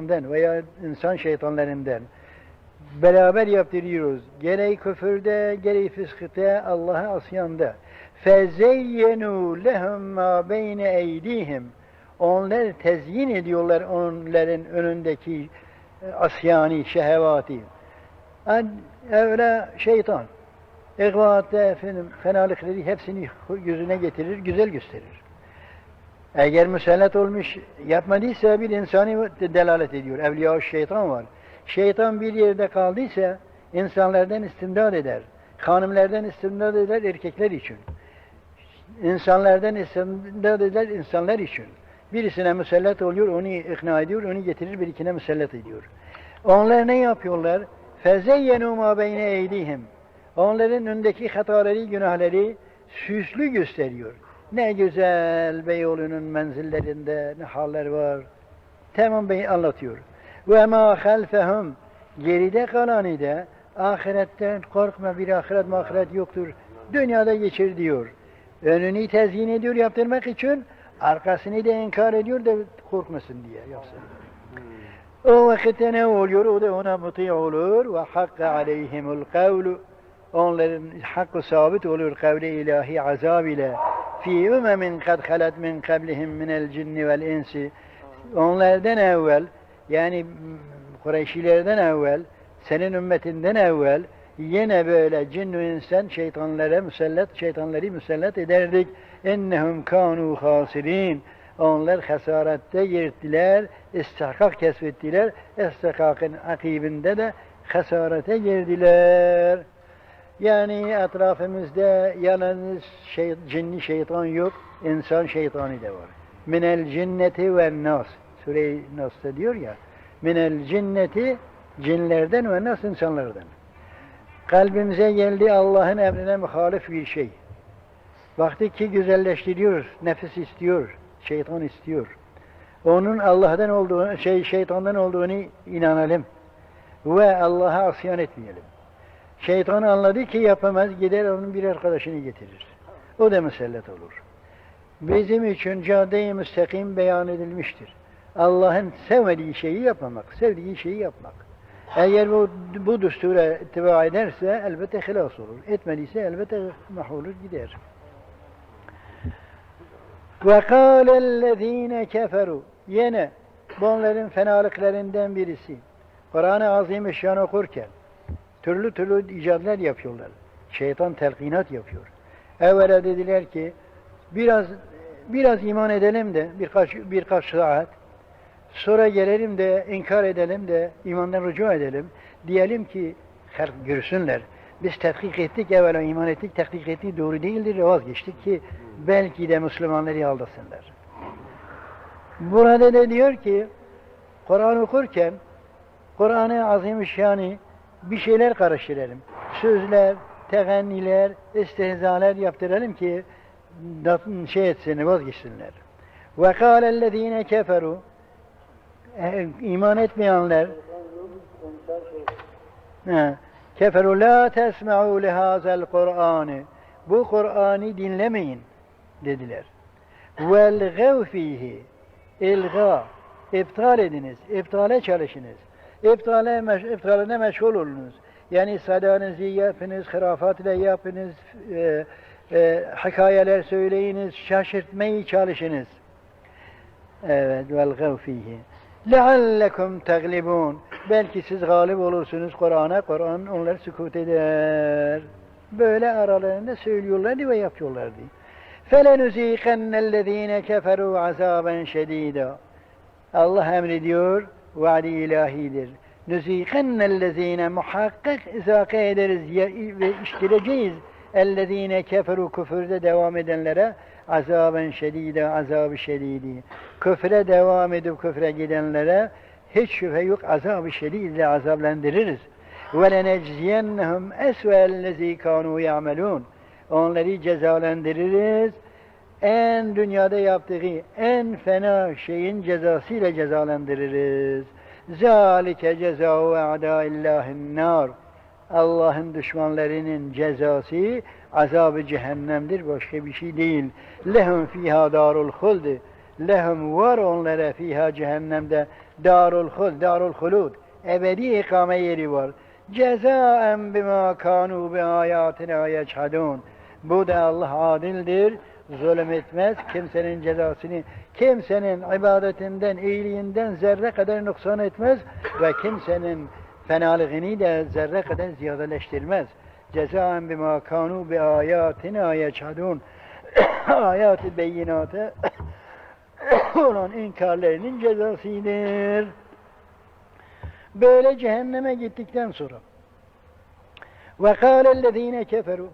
şeytandan veya insan şeytanlarından beraber yaptırıyoruz. Gereği küfürde, gereği fıskıta, Allah'a asyanda. فَزَيَّنُوا لَهُمْ مَا بَيْنَ اَيْدِيهِمْ Onlar tezyin ediyorlar onların önündeki e, asyani, şehevati. An evre şeytan. Egvatte efendim fenalıkları hepsini yüzüne getirir, güzel gösterir. Eğer müsellet olmuş yapmadıysa bir insanı delalet ediyor. Evliya şeytan var. Şeytan bir yerde kaldıysa insanlardan istimdad eder. Hanımlardan istimdad eder erkekler için. İnsanlardan istimdad eder insanlar için. Birisine müsellet oluyor, onu ikna ediyor, onu getirir birikine müsellet ediyor. Onlar ne yapıyorlar? فَزَيَّنُوا مَا بَيْنَ اَيْدِيهِمْ Onların önündeki hataları, günahları süslü gösteriyor. Ne güzel Beyoğlu'nun menzillerinde ne haller var. Tamam Bey anlatıyor. Ve ma halfehum geride kalanı da ahiretten korkma bir ahiret mahiret yoktur. Dünyada geçir diyor. Önünü tezyin ediyor yaptırmak için arkasını da inkar ediyor da korkmasın diye yapsın. O vakitte ne oluyor? O da ona muti olur ve hakka aleyhimul kavlu onların hakkı sabit olur kavli ilahi azab ile fi ümemin kad halat min kablihim minel cinni vel insi onlardan evvel yani Kureyşilerden evvel senin ümmetinden evvel yine böyle cin ve insan şeytanlara müsellet şeytanları müsellet ederdik ennehum kanu hasirin onlar hasarette girdiler, istihkak kesbettiler, istihkakın akibinde de hasarete girdiler. Yani etrafımızda yalnız şey, cinni şeytan yok, insan şeytanı da var. Minel cinneti ve nas. Sure-i Nas'ta diyor ya, minel cinneti cinlerden ve nas insanlardan. Kalbimize geldi Allah'ın emrine muhalif bir şey. Vakti ki güzelleştiriyor, nefis istiyor, şeytan istiyor. Onun Allah'tan olduğunu, şey şeytandan olduğunu inanalım. Ve Allah'a asyan etmeyelim. Şeytan anladı ki yapamaz, gider onun bir arkadaşını getirir. O da musellet olur. Bizim için cadde-i müstakim beyan edilmiştir. Allah'ın sevmediği şeyi yapmamak, sevdiği şeyi yapmak. Eğer bu, bu düstura ittiba ederse elbette hilas olur. Etmediyse elbette mahvolur gider. وَقَالَ الَّذ۪ينَ كَفَرُوا Yine bunların fenalıklarından birisi. Kur'an-ı Azimüşşan okurken türlü türlü icatlar yapıyorlar. Şeytan telkinat yapıyor. Evvela dediler ki biraz biraz iman edelim de birkaç birkaç saat sonra gelelim de inkar edelim de imandan rücu edelim. Diyelim ki her görsünler. Biz tetkik ettik evvela iman ettik, tetkik ettik doğru değildir vazgeçtik ki belki de Müslümanları aldasınlar. Burada da diyor ki Kur'an okurken Kur'an-ı Azimüşşan'ı bir şeyler karıştıralım. Sözler, teganniler, istihzalar yaptıralım ki şey etsin, vazgeçsinler. Ve kâlellezîne keferu iman etmeyenler keferu la tesma'u lihazel Kur'an'ı bu Kur'an'ı dinlemeyin dediler. Vel gav fihi ilga iptal ediniz, iptale çalışınız. İptale, meş, iptaline meşgul olunuz. Yani sadanızı yapınız, hırafat ile yapınız, e, e, hikayeler söyleyiniz, şaşırtmayı çalışınız. Evet, vel gav fihi. لَعَلَّكُمْ تَغْلِبُونَ Belki siz galip olursunuz Kur'an'a, Kur'an onları sükut eder. Böyle aralarında söylüyorlardı ve yapıyorlardı. فَلَنُزِيقَنَّ الَّذ۪ينَ كَفَرُوا عَذَابًا شَد۪يدًا Allah emrediyor, vaadi ilahidir. Nüzîkennellezîne muhakkak izâke ederiz ve iştireceğiz ellezîne keferu küfürde devam edenlere azaben şedide azabı şedidi. Küfre devam edip küfre gidenlere hiç şüphe yok azabı şedidle azaplandırırız. Ve lenecziyennehum esve'ellezî kânû ya'melûn. Onları cezalandırırız. En dünyada yaptığı en fena şeyin cezasıyla cezalandırırız. Zalike cezâhu a'dâillâhin nâr. Allah'ın düşmanlarının cezası azabı cehennemdir, başka bir şey değil. Lehum fiha darul huldi. Lehum var onlara fiha cehennemde Darul hul, darul hulud. Ebedi ikame yeri var. Cezaen bima kanu bi ayatina yeçhadun. Bu da Allah adildir. Zulüm etmez. Kimsenin cezasını, kimsenin ibadetinden, iyiliğinden zerre kadar noksan etmez ve kimsenin fenalığını da zerre kadar ziyadeleştirmez. Cezaen bima kanu bi ayatina yeçhadun. Ayat-ı beyinatı olan inkarlarının cezasıdır. Böyle cehenneme gittikten sonra ve kâlellezîne keferu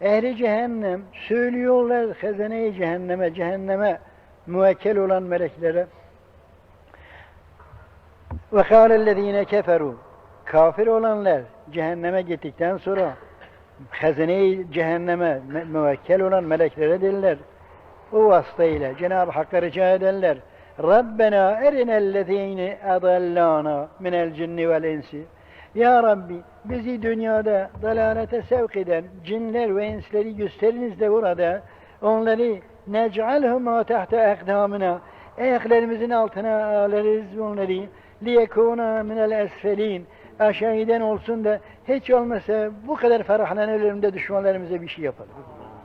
ehli cehennem söylüyorlar hazine-i cehenneme, cehenneme müvekkel olan meleklere ve kâlellezîne keferu kafir olanlar cehenneme gittikten sonra hazine-i cehenneme mü- müvekkel olan meleklere derler o vasıtayla Cenab-ı Hakk'a rica ederler. Rabbena erinellezîne adallâna minel cinni vel insi. Ya Rabbi bizi dünyada dalalete sevk eden cinler ve insleri gösteriniz de burada onları nec'alhuma tahta ekdamına ayaklarımızın altına alırız onları liyekûna minel esfelin aşağıdan olsun da hiç olmasa bu kadar ferahlanalım da düşmanlarımıza bir şey yapalım.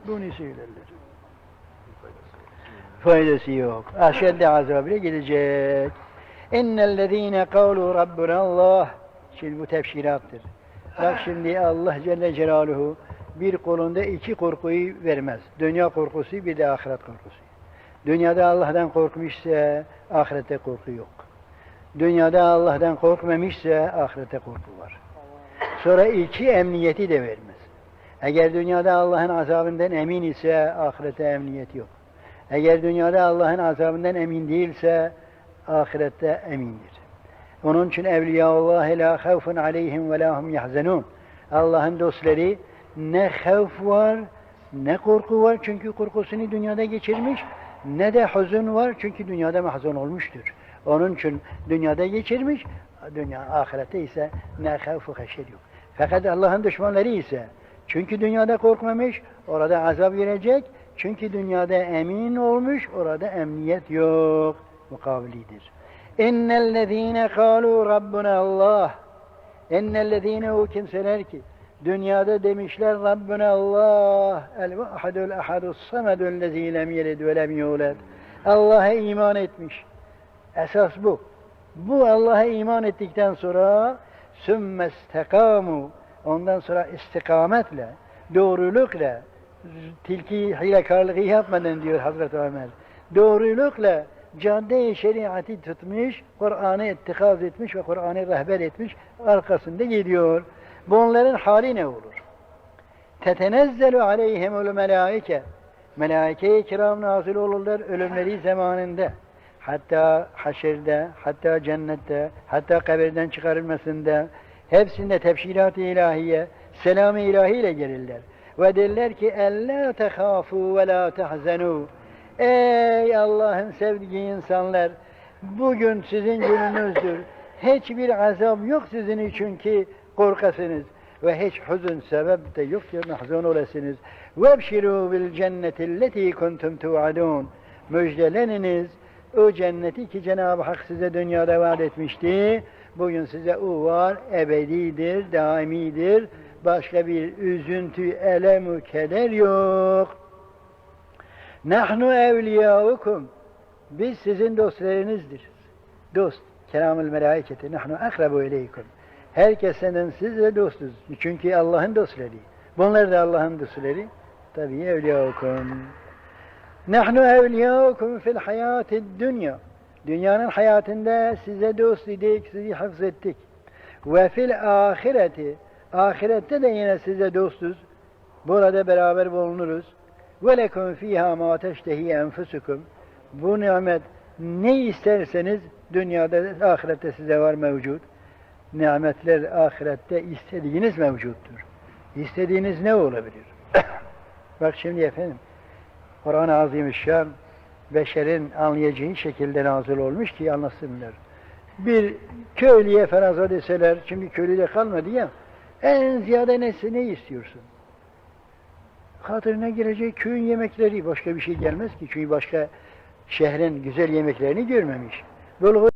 Bunu söylerler faydası yok. Aşedde azabıyla gidecek. İnnellezîne kâlû Rabbuna Allah. Şimdi bu tefsirattır. Bak şimdi Allah Celle Celaluhu bir kolunda iki korkuyu vermez. Dünya korkusu bir de ahiret korkusu. Dünyada Allah'tan korkmuşsa ahirette korku yok. Dünyada Allah'tan korkmamışsa ahirette korku var. Sonra iki emniyeti de vermez. Eğer dünyada Allah'ın azabından emin ise ahirette emniyet yok. Eğer dünyada Allah'ın azabından emin değilse ahirette emindir. Onun için evliyaullah la havfun aleyhim ve la hum yahzenun. Allah'ın dostları ne havf var ne korku var çünkü korkusunu dünyada geçirmiş ne de huzun var çünkü dünyada mahzun olmuştur. Onun için dünyada geçirmiş dünya ahirette ise ne havfu haşer yok. Fakat Allah'ın düşmanları ise çünkü dünyada korkmamış orada azap görecek çünkü dünyada emin olmuş, orada emniyet yok. Mukabilidir. İnnellezîne kâlû Rabbuna Allah. İnnellezîne o kimseler ki dünyada demişler Rabbuna Allah. El vahidul ahadus samedul lezî lem yelid ve lem yulad. Allah'a iman etmiş. Esas bu. Bu Allah'a iman ettikten sonra sümme istekâmu. Ondan sonra istikametle, doğrulukla, tilki hilekarlığı yapmadan diyor Hazreti Ömer. Doğrulukla cadde-i şeriatı tutmuş, Kur'an'ı ittikaz etmiş ve Kur'an'ı rehber etmiş, arkasında gidiyor. Bunların hali ne olur? Tetenezzelu aleyhimul melaike. Melaike-i kiram nazil olurlar ölümleri zamanında. Hatta haşerde, hatta cennette, hatta kabirden çıkarılmasında, hepsinde tebşirat-ı ilahiye, selam-ı ilahiyle gelirler. Ve derler ki tehafu ve la tahzenu. Ey Allah'ın sevdiği insanlar bugün sizin gününüzdür. Hiçbir azap yok sizin için ki korkasınız ve hiç huzun sebep de yok ki mahzun olasınız. Bil cenneti lleti kuntum tuadun. Müjdeleniniz o cenneti ki Cenab-ı Hak size dünyada vaat etmişti. Bugün size o var, ebedidir, daimidir başka bir üzüntü, elem, keder yok. Nahnu evliyaukum. Biz sizin dostlarınızdır. Dost, kelamül melaiketi. Nahnu akrabu ileykum. Herkesten siz dostuz. Çünkü Allah'ın dostları. Bunlar da Allah'ın dostları. Tabi evliyaukum. Nahnu evliyaukum fil hayati dünya. Dünyanın hayatında size dost idik, sizi hafız ettik. Ve fil ahireti Ahirette de yine size dostuz. Burada beraber bulunuruz. Ve lekum ma teştehi enfusukum. Bu nimet ne isterseniz dünyada ahirette size var mevcut. Nimetler ahirette istediğiniz mevcuttur. İstediğiniz ne olabilir? Bak şimdi efendim Kur'an-ı Azimüşşan beşerin anlayacağı şekilde nazil olmuş ki anlasınlar. Bir köylüye feraza deseler, şimdi köylüde kalmadı ya, en ziyade nesi ne istiyorsun? Hatırına girecek köyün yemekleri, başka bir şey gelmez ki. Çünkü başka şehrin güzel yemeklerini görmemiş. Böyle